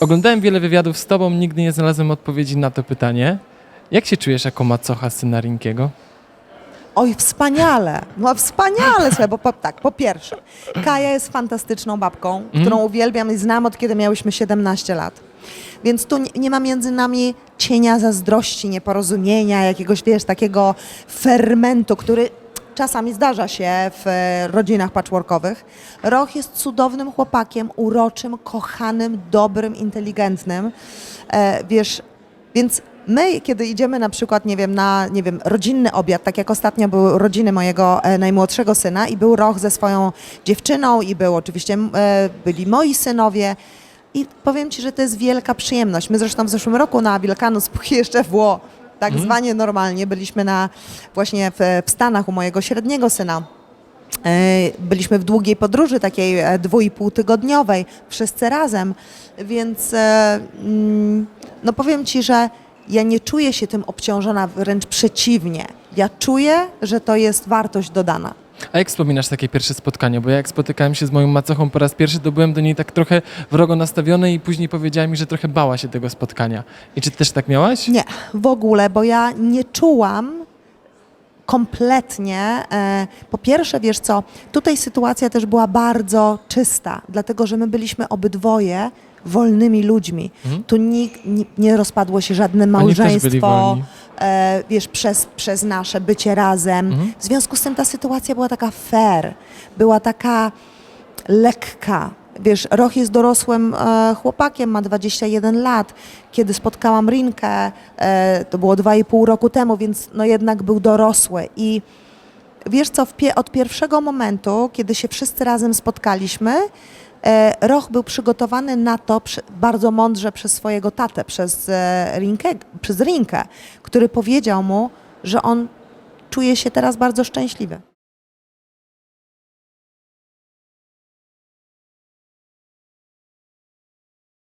Oglądałem wiele wywiadów z tobą, nigdy nie znalazłem odpowiedzi na to pytanie. Jak się czujesz jako macocha syna Rinkiego? Oj, wspaniale, no wspaniale, słuchaj, bo po, tak, po pierwsze, Kaja jest fantastyczną babką, którą uwielbiam i znam od kiedy miałyśmy 17 lat. Więc tu nie, nie ma między nami cienia zazdrości, nieporozumienia, jakiegoś, wiesz, takiego fermentu, który czasami zdarza się w e, rodzinach patchworkowych. Roch jest cudownym chłopakiem, uroczym, kochanym, dobrym, inteligentnym. E, wiesz, więc my, kiedy idziemy na przykład, nie wiem, na nie wiem, rodzinny obiad, tak jak ostatnio były urodziny mojego e, najmłodszego syna i był Roch ze swoją dziewczyną i był oczywiście, byli moi synowie i powiem Ci, że to jest wielka przyjemność. My zresztą w zeszłym roku na Wielkanoc, póki jeszcze było tak zwanie normalnie, byliśmy na właśnie w, w Stanach u mojego średniego syna. E, Byliśmy w długiej podróży, takiej e, dwu i pół tygodniowej, wszyscy razem, więc e, mm, no powiem Ci, że ja nie czuję się tym obciążona, wręcz przeciwnie. Ja czuję, że to jest wartość dodana. A jak wspominasz takie pierwsze spotkanie? Bo ja jak spotykałem się z moją macochą po raz pierwszy, to byłem do niej tak trochę wrogo nastawiony i później powiedziała mi, że trochę bała się tego spotkania. I czy ty też tak miałaś? Nie, w ogóle, bo ja nie czułam kompletnie. E, po pierwsze, wiesz co, tutaj sytuacja też była bardzo czysta, dlatego że my byliśmy obydwoje wolnymi ludźmi. Tu nikt, nie, nie rozpadło się żadne małżeństwo, e, wiesz, przez, przez nasze bycie razem. W związku z tym ta sytuacja była taka fair, była taka lekka. Wiesz, Roch jest dorosłym e, chłopakiem, ma 21 lat. Kiedy spotkałam Rinkę, e, to było 2,5 roku temu, więc no jednak był dorosły. I wiesz co, od pierwszego momentu, kiedy się wszyscy razem spotkaliśmy, e, Roch był przygotowany na to bardzo mądrze przez swojego tatę, przez, e, Rinkę, przez Rinkę, który powiedział mu, że on czuje się teraz bardzo szczęśliwy.